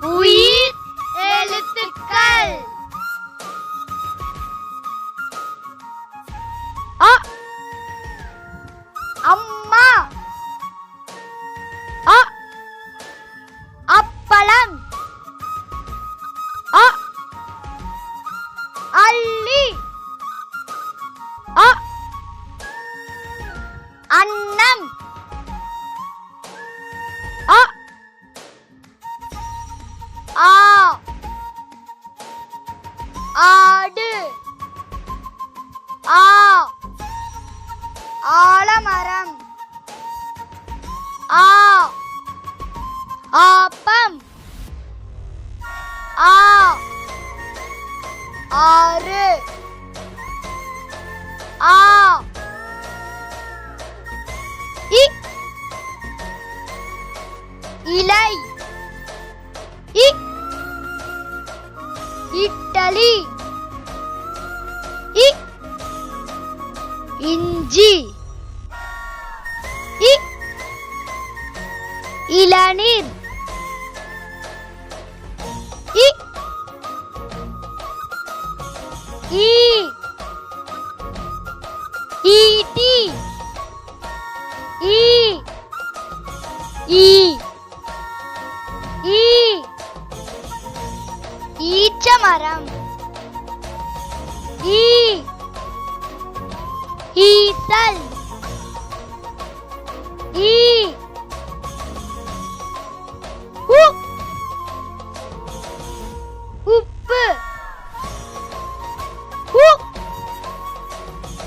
உயிர் எழுத்துக்கள். அ அம்மா. அ அப்பளம். அ அள்ளி. அ அன்னம். ஆ. ஆலமரம். ஆ. ஆப்பம். ஆ. ஆறு. ஆ. இ. இலை. இ. இட்டலி. இஞ்சி இ இளநீர் இ ஈ ஈட்டி ஈ ஈ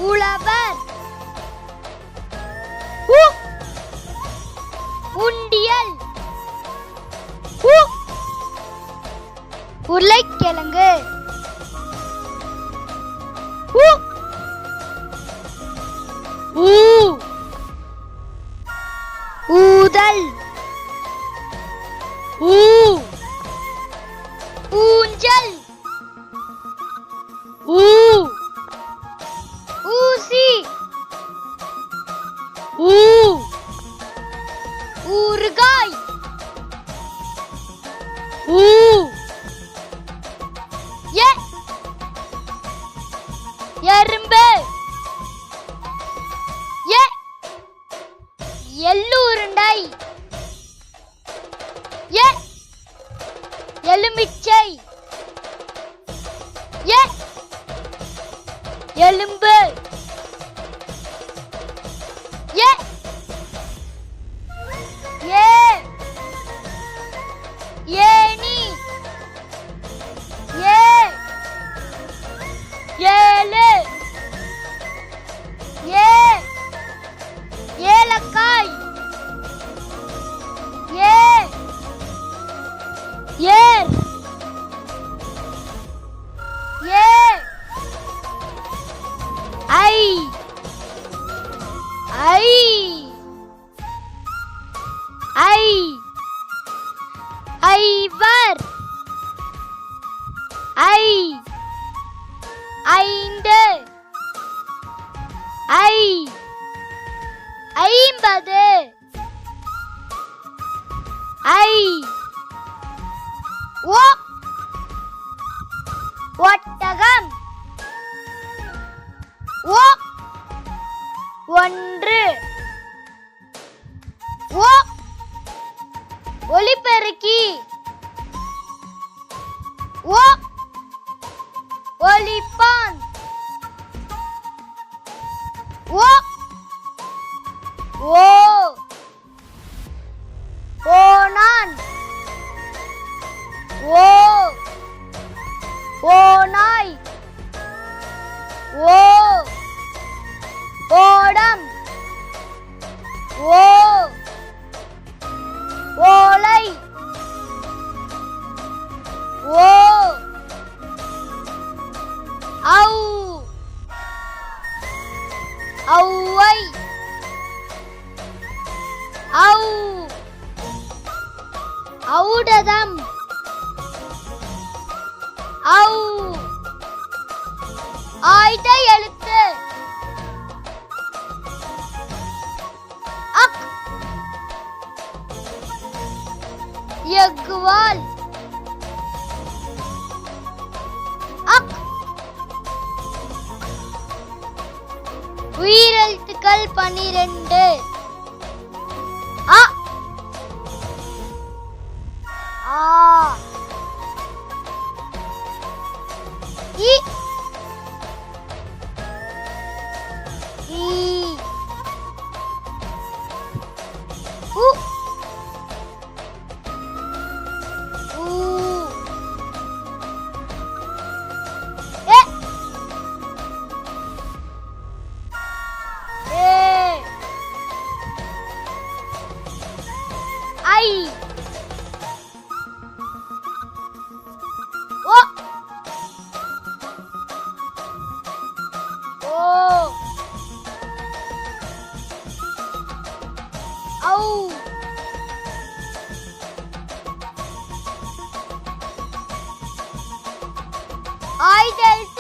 உழவர் உண்டியல். உருளைக்கிழங்கு. ஊ ஊதல். ஊ ஊஞ்சல். ஊ ஊ ஏலக்காய். ஏ ஏர். ஏ ஐ. ஐ. ஐ. ஐவர். ஐ. ஐந்து. ஒட்டகம் ஓ. ஒன்று. ஓ. ஒளிபெருக்கி. ஓ. ஒளிப்பான். ஓ. ஓ. ஓடம் ஓ. ஓலை. ஓ. ஔ. ஔவை. ஔ. ஔடதம். ஔ. ஆய்த எழுத்து உயிரெழுத்துக்கள் பனிரெண்டு. அ ஆ. இ. ஈ உ. I did.